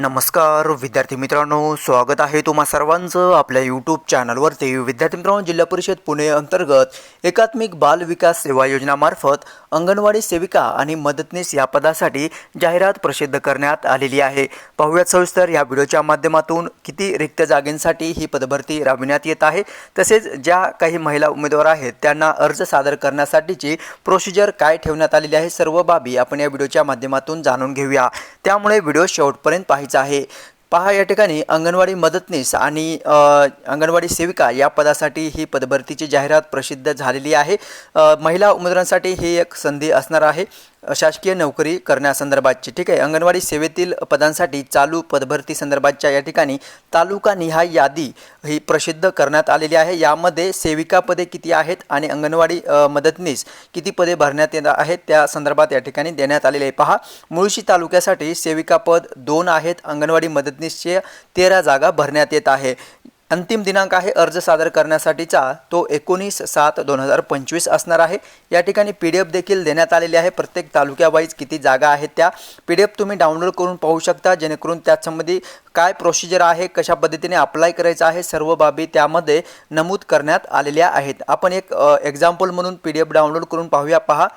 नमस्कार विद्यार्थी मित्रांनो स्वागत आहे तुम्हा सर्वांचं आपल्या यूट्यूब चॅनलवरती विद्यार्थी मित्रांनो जिल्हा परिषद पुणे अंतर्गत एकात्मिक बाल विकास सेवा योजनामार्फत अंगणवाडी सेविका आणि मदतनीस या पदासाठी जाहिरात प्रसिद्ध करण्यात आलेली आहे. पाहुयात सविस्तर या व्हिडिओच्या माध्यमातून किती रिक्त जागेंसाठी ही पदभरती राबविण्यात येत आहे. तसेच ज्या काही महिला उमेदवार आहेत त्यांना अर्ज सादर करण्यासाठीची प्रोसिजर काय ठेवण्यात आलेली आहे सर्व बाबी आपण या व्हिडिओच्या माध्यमातून जाणून घेऊया. त्यामुळे व्हिडिओ शेवटपर्यंत पाहिजे पाहायचा आहे. पहा या ठिकाणी अंगणवाडी मदतनीस आणि अंगणवाडी सेविका या पदासाठी ही पदभरतीची जाहिरात प्रसिद्ध झालेली आहे. महिला उमेदवारांसाठी ही एक संधी असणार आहे. शासकीय नोकरी करण्यासंदर्भातची ठीक आहे? अंगणवाडी सेवेतील पदांसाठी चालू पदभरती संदर्भातच्या या ठिकाणी तालुका निहाय यादी ही प्रसिद्ध करण्यात आलेली आहे. यामध्ये सेविका पदे किती आहेत आणि अंगणवाडी मदतनीस किती पदे भरण्यात येणार आहेत त्या संदर्भात या ठिकाणी देण्यात आलेले आहे. पहा मुळशी तालुक्यासाठी सेविका पद दोन आहेत अंगणवाडी मदतनीसचे तेरा जागा भरण्यात येत आहे. अंतिम दिनांक आहे अर्ज सादर करण्यासाठीचा. तो एकोणीस सात दोन हजार पंचवीस असणार आहे. या ठिकाणी पी डी एफ देखील देण्यात आलेली आहे. प्रत्येक तालुक्यावाईज किती जागा आहेत त्या पी डी एफ तुम्ही डाउनलोड करून पाहू शकता. जेणेकरून त्यासंबंधी काय प्रोसिजर आहे कशा पद्धतीने अप्लाय करायचं आहे सर्व बाबी त्यामध्ये नमूद करण्यात आलेल्या आहेत. आपण एक एक्झाम्पल म्हणून पी डी एफ डाउनलोड करून पाहूया. पहा.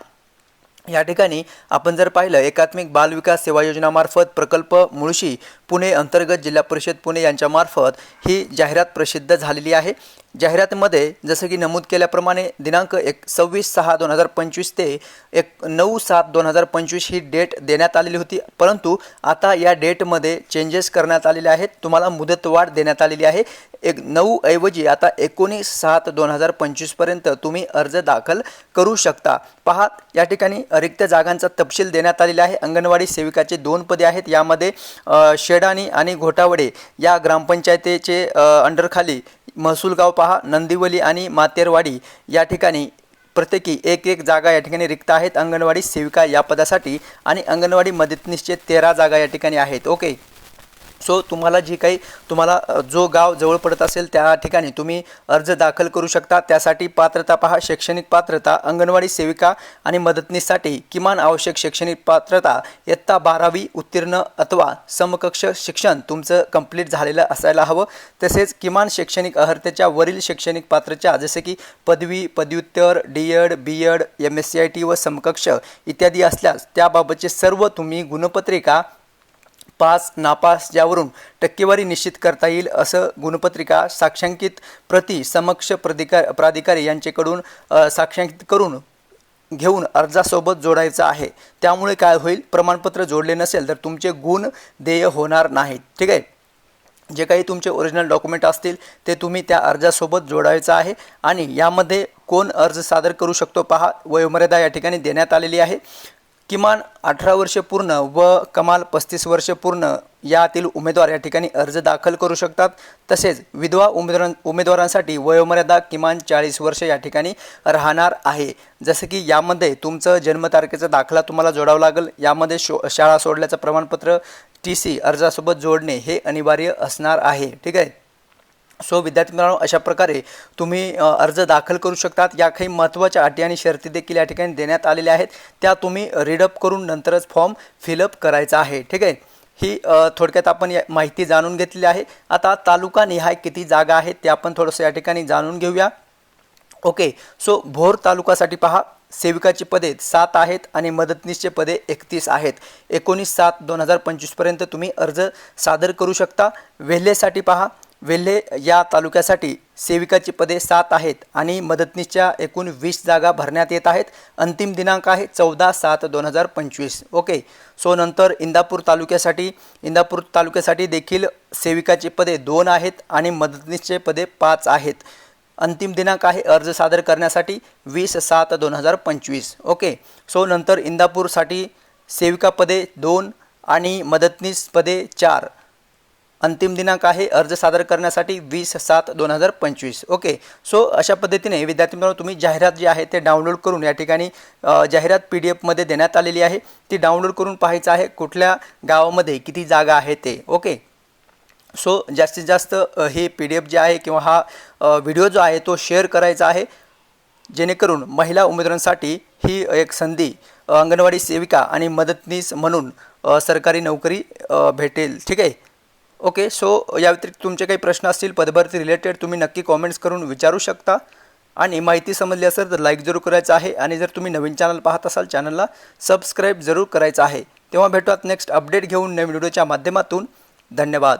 या ठिकाणी आपण जर पाहिलं एकात्मिक बाल विकास सेवा योजनामार्फत प्रकल्प मुळशी पुणे अंतर्गत जिल्हा परिषद पुणे यांच्यामार्फत ही जाहिरात प्रसिद्ध झालेली आहे. जाहिरातीमध्ये जसं की नमूद केल्याप्रमाणे दिनांक एक सव्वीस सहा दोन हजार पंचवीस ते एक नऊ सात दोन हजार पंचवीस ही डेट देण्यात आलेली होती. परंतु आता या डेटमध्ये चेंजेस करण्यात आलेले आहेत. तुम्हाला मुदतवाढ देण्यात आलेली आहे. एक नऊ ऐवजी आता एकोणीस सात दोन हजार पंचवीसपर्यंत तुम्ही अर्ज दाखल करू शकता. पहा या ठिकाणी रिक्त जागांचा तपशील देण्यात आलेला आहे. अंगणवाडी सेविकाचे दोन पदे आहेत. यामध्ये शेडाणी शेडानी आणि घोटावडे या ग्रामपंचायतीचे अंडरखाली महसूल गाव पहा नंदिवली आणि मातेरवाडी या ठिकाणी प्रत्येकी एक एक जागा या ठिकाणी रिक्त आहेत. अंगणवाडी सेविका या पदासाठी आणि अंगणवाडी मदतनीसचे तेरा जागा या ठिकाणी आहेत. ओके. सो तुम्हाला जी काही तुम्हाला जो गाव जवळ पडत असेल त्या ठिकाणी तुम्ही अर्ज दाखल करू शकता. त्यासाठी पात्रता पहा शैक्षणिक पात्रता अंगणवाडी सेविका आणि मदतनीससाठी किमान आवश्यक शैक्षणिक पात्रता इयत्ता बारावी उत्तीर्ण अथवा समकक्ष शिक्षण तुमचं कंप्लीट झालेलं असायला हवं. तसेच किमान शैक्षणिक अर्हतेच्या वरील शैक्षणिक पात्रच्या जसे की पदवी पदव्युत्तर D Ed B Ed M S C I T व समकक्ष इत्यादी असल्यास त्याबाबतचे सर्व तुम्ही गुणपत्रिका पास नापास यावरून टक्केवारी निश्चित करता येईल असं गुणपत्रिका साक्षांकित प्रति समक्ष प्राधिकार प्राधिकारी यांच्याकडून साक्षांकित करून घेऊन अर्जासोबत जोडायचं आहे. त्यामुळे काय होईल? प्रमाणपत्र जोडले नसेल तर तुमचे गुण देय होणार नाहीत. ठीक आहे? जे काही तुमचे ओरिजिनल डॉक्युमेंट असतील ते तुम्ही त्या अर्जासोबत जोडायचं आहे आणि यामध्ये कोण अर्ज सादर करू शकतो पहा. वयोमर्यादा या ठिकाणी देण्यात आलेली आहे. किमान अठरा वर्ष पूर्ण व कमाल पस्तीस वर्ष पूर्ण यातील उमेदवार या ठिकाणी अर्ज दाखल करू शकतात. तसेच विधवा उमेदवार उमेदवारांसाठी वयोमर्यादा किमान चाळीस वर्ष या ठिकाणी राहणार आहे. जसं की यामध्ये तुमचं जन्मतारखेचा दाखला तुम्हाला जोडावं लागेल. यामध्ये शो शाळा सोडल्याचं प्रमाणपत्र टी सी अर्जासोबत जोडणे हे अनिवार्य असणार आहे. ठीक आहे? सो विद्यार्थी मित्रांनो अशा प्रकारे तुम्ही अर्ज दाखल करू शकतात. या काही महत्त्वाच्या अटी आणि शर्ती देखील या ठिकाणी देण्यात आलेल्या आहेत. त्या तुम्ही रीडअप करून नंतरच फॉर्म फिलअप करायचा आहे. ठीक आहे? ही थोडक्यात आपण या माहिती जाणून घेतलेली आहे. आता तालुका निहाय किती जागा आहेत ते आपण थोडंसं या ठिकाणी जाणून घेऊया. ओके सो भोर तालुकासाठी पहा. सेविकाची पदे सात आहेत आणि मदतनीसचे पदे एकतीस आहेत. एकोणीस सात दोन हजार पंचवीसपर्यंत तुम्ही अर्ज सादर करू शकता. वेल्हेसाठी पहा. वेल्हे या तालुक्यासाठी सेविकाची पदे सात आहेत आणि मदतनीसच्या एकूण वीस जागा भरण्यात येत आहेत. अंतिम दिनांक आहे चौदा सात दोन हजार पंचवीस. ओके. सो नंतर इंदापूर तालुक्यासाठी इंदापूर तालुक्यासाठी देखील सेविकाची पदे दोन आहेत आणि मदतनीसचे पदे पाच आहेत. अंतिम दिनांक आहे अर्ज सादर करण्यासाठी वीस सात दोन हजार पंचवीस. ओके. सो नंतर इंदापूरसाठी सेविका पदे दोन आणि मदतनीस पदे चार. अंतिम दिनांक आहे. अर्ज सादर करण्यासाठी वीस सात दोन हजार पंचवीस. ओके. सो अशा पद्धतीने विद्यार्थी मित्रांनो तुम्ही जाहिरात जी आहे ते डाउनलोड करून या ठिकाणी जाहिरात पी डी एफमध्ये देण्यात आलेली आहे. ती डाउनलोड करून पाहायचं आहे कुठल्या गावामध्ये किती जागा आहे ते. ओके. सो जास्तीत जास्त हे पी डी एफ जे आहे किंवा हा व्हिडिओ जो आहे तो शेअर करायचा आहे. जेणेकरून महिला उमेदवारांसाठी ही एक संधी अंगणवाडी सेविका आणि मदतनीस म्हणून सरकारी नोकरी भेटेल. ठीक आहे? ओके सो या व्यतिरिक्त तुमचे काही प्रश्न असतील पदभरती रिलेटेड तुम्ही नक्की कॉमेंट्स करून विचारू शकता. आणि माहिती समजली असेल तर लाईक जरूर करायचं आहे. आणि जर तुम्ही नवीन चॅनल पाहत असाल चॅनलला सबस्क्राईब जरूर करायचं आहे. तेव्हा भेटूयात नेक्स्ट अपडेट घेऊन नवीन व्हिडिओच्या माध्यमातून. धन्यवाद.